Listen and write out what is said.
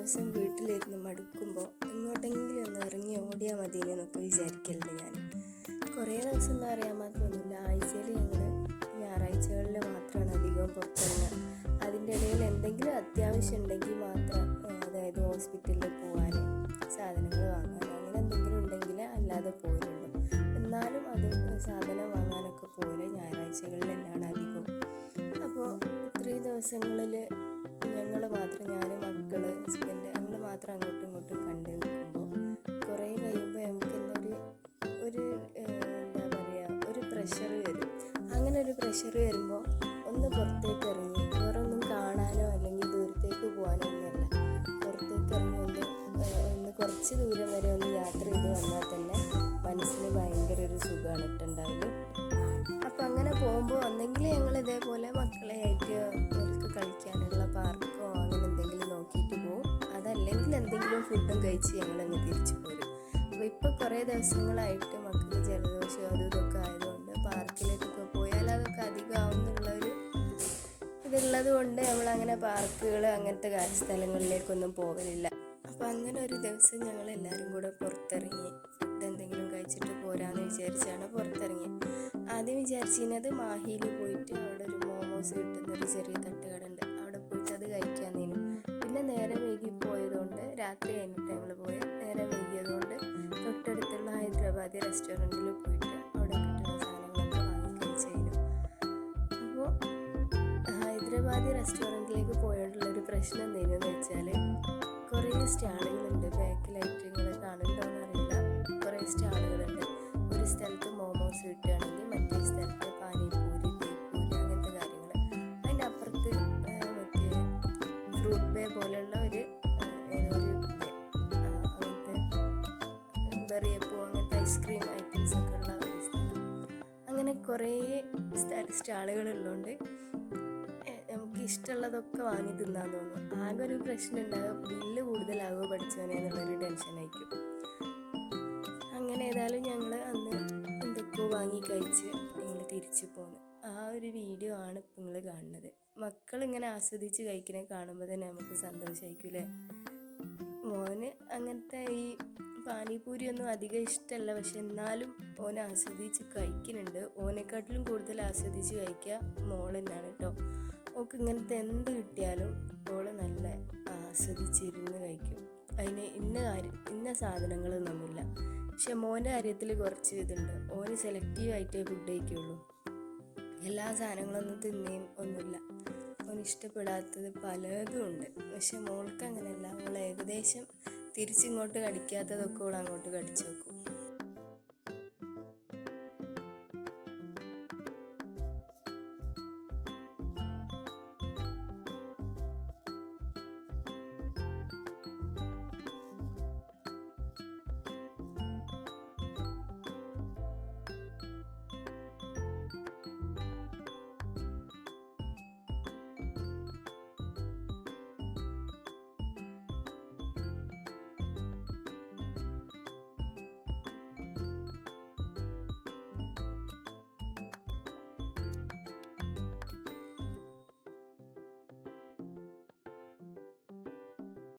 ദിവസം വീട്ടിലിരുന്ന് മടുക്കുമ്പോൾ എങ്ങോട്ടെങ്കിലും ഒന്ന് ഇറങ്ങി ഓടിയാൽ മതി എന്നൊക്കെ വിചാരിക്കലുണ്ട് ഞാൻ. കുറേ ദിവസം എന്താ അറിയാൻ മാത്രമൊന്നുമില്ല. ആഴ്ചയിൽ ഞങ്ങൾ ഞായറാഴ്ചകളിൽ മാത്രമാണ് അധികവും പുറത്തിറങ്ങുക അതിന്റെ ഇടയിൽ എന്തെങ്കിലും അത്യാവശ്യം ഉണ്ടെങ്കിൽ മാത്രം അതായത് ഹോസ്പിറ്റലിൽ പോകാൻ സാധനങ്ങൾ വാങ്ങാൻ അങ്ങനെ എന്തെങ്കിലും ഉണ്ടെങ്കിൽ അല്ലാതെ പോയിട്ടുണ്ട് എന്നാലും അത് സാധനം വാങ്ങാനൊക്കെ പോലെ ഞായറാഴ്ചകളിലെല്ലാം അധികം അപ്പോൾ ഇത്രയും ദിവസങ്ങളിൽ ഞങ്ങൾ മാത്രം ഞാൻ മക്കൾ ഹസ്ബൻഡ് നമ്മൾ മാത്രം അങ്ങോട്ടും ഇങ്ങോട്ടും കണ്ടു നിൽക്കുമ്പോൾ കുറേ കഴിയുമ്പോൾ നമുക്ക് എന്നൊരു ഒരു എന്താ പറയുക ഒരു പ്രഷർ വരും. അങ്ങനെ ഒരു പ്രഷർ വരുമ്പോൾ ഒന്ന് പുറത്തേക്ക് ഇറങ്ങി വേറൊന്നും കാണാനോ അല്ലെങ്കിൽ ദൂരത്തേക്ക് പോകാനോ ഒന്നുമല്ല. പുറത്തേക്ക് ഇറങ്ങി ഒന്ന് കുറച്ച് ദൂരം വരെ ഒന്ന് യാത്ര ചെയ്ത് വന്നാൽ തന്നെ മനസ്സിന് ഭയങ്കര ഒരു സുഖമാണ് ഇട്ടുണ്ടാവുക അപ്പം അങ്ങനെ പോകുമ്പോൾ ഒന്നെങ്കിൽ ഞങ്ങൾ ഇതേപോലെ മക്കളെ എന്തെങ്കിലും ഫുഡും കഴിച്ച് ഞങ്ങളങ്ങ് തിരിച്ചു പോരും. അപ്പോൾ ഇപ്പോൾ കുറേ ദിവസങ്ങളായിട്ട് മക്കൾക്ക് ജലദോഷം അതും ഇതൊക്കെ ആയതുകൊണ്ട് പാർക്കിലേക്കൊക്കെ പോയാൽ അതൊക്കെ അധികമാവുന്നുള്ളൊരു ഇതുള്ളത് കൊണ്ട് നമ്മളങ്ങനെ പാർക്കുകൾ അങ്ങനത്തെ സ്ഥലങ്ങളിലേക്കൊന്നും പോകലില്ല. അപ്പോൾ അങ്ങനെ ഒരു ദിവസം ഞങ്ങൾ എല്ലാവരും കൂടെ പുറത്തിറങ്ങി ഫുഡ് എന്തെങ്കിലും കഴിച്ചിട്ട് പോരാന്ന് വിചാരിച്ചാണ് പുറത്തിറങ്ങിയത് ആദ്യം വിചാരിച്ചിരുന്നത് മാഹിയിൽ പോയിട്ട് അവിടെ ഒരു മോമോസ് കിട്ടുന്ന ഒരു ചെറിയ തട്ടുകട ഉണ്ട്. അവിടെ പോയിട്ട് അത് കഴിക്കാന്നേനു പിന്നെ നേരെ വൈകി പോയതുകൊണ്ട് രാത്രി കഴിഞ്ഞിട്ട് ഞങ്ങൾ പോയത് നേരെ വൈകിയതുകൊണ്ട് തൊട്ടടുത്തുള്ള ഹൈദരാബാദി റെസ്റ്റോറന്റിൽ പോയിട്ട് അവിടെ കിട്ടുന്ന സാധനങ്ങളൊക്കെ വാങ്ങി കഴിച്ചു അപ്പോൾ ഹൈദരാബാദി റെസ്റ്റോറന്റിലേക്ക് പോയിട്ടുള്ളൊരു പ്രശ്നം എന്തെങ്കിലും വെച്ചാൽ കുറേ സ്റ്റാളുകളുണ്ട്. ബാക്കിലായിട്ട് നിങ്ങൾ കാണുന്നുണ്ടോ എന്നറിയില്ല കുറേ സ്റ്റാളുകളുണ്ട്. ഒരു സ്ഥലത്ത് മോമോസ് കിട്ടുകയാണെങ്കിൽ മറ്റേ സ്ഥലത്ത് പാനിപൂരി ബേപ്പൂരി അങ്ങനത്തെ കാര്യങ്ങൾ അതിന്റെ അപ്പുറത്ത് മറ്റേ ഫ്രൂട്ട് ബേ പോലുള്ള ഒരു കുറേ സ്റ്റാളുകളുള്ളതുകൊണ്ട് നമുക്ക് ഇഷ്ടമുള്ളതൊക്കെ വാങ്ങി തിന്നാൻ തോന്നും. ആകെ ഒരു പ്രശ്നം ഉണ്ടാകും ബില്ല് കൂടുതലാകുമോ പഠിച്ചവനെ എന്നുള്ളൊരു ടെൻഷനായിരിക്കും അങ്ങനെ ഏതായാലും ഞങ്ങൾ അന്ന് എന്തൊക്കെയോ വാങ്ങി കഴിച്ച് ഞങ്ങൾ തിരിച്ചു പോന്നു. ആ ഒരു വീഡിയോ ആണ് ഇപ്പം നിങ്ങൾ കാണുന്നത്. മക്കൾ ഇങ്ങനെ ആസ്വദിച്ച് കഴിക്കണേ കാണുമ്പോൾ തന്നെ നമുക്ക് സന്തോഷമായിരിക്കും മോന് അങ്ങനത്തെ ഈ പാനിപൂരി ഒന്നും അധികം ഇഷ്ടമല്ല പക്ഷെ എന്നാലും ഓൻ ആസ്വദിച്ച് കഴിക്കുന്നുണ്ട്. ഓനെക്കാട്ടിലും കൂടുതൽ ആസ്വദിച്ച് കഴിക്കുക മോൾ തന്നെയാണ് കേട്ടോ. ഓക്ക് ഇങ്ങനത്തെ എന്ത് കിട്ടിയാലും ഓൾ നല്ല ആസ്വദിച്ചിരുന്ന് കഴിക്കും. അതിന് ഇന്ന കാര്യം ഇന്ന സാധനങ്ങളൊന്നുമില്ല. പക്ഷെ മോന്റെ കാര്യത്തിൽ കുറച്ച് ഇതുണ്ട്. ഓന് സെലക്റ്റീവ് ആയിട്ടേ ഫുഡ് കഴിക്കുള്ളൂ. എല്ലാ സാധനങ്ങളൊന്നും തിന്നേം ഒന്നുമില്ല. ഇഷ്ടപ്പെടാത്തത് പലതും ഉണ്ട്. പക്ഷെ മോൾക്ക് അങ്ങനെയല്ല അവൾ ഏകദേശം തിരിച്ചിങ്ങോട്ട് കടിക്കാത്തതൊക്കെ അവൾ അങ്ങോട്ട് കടിച്ചു വെക്കും.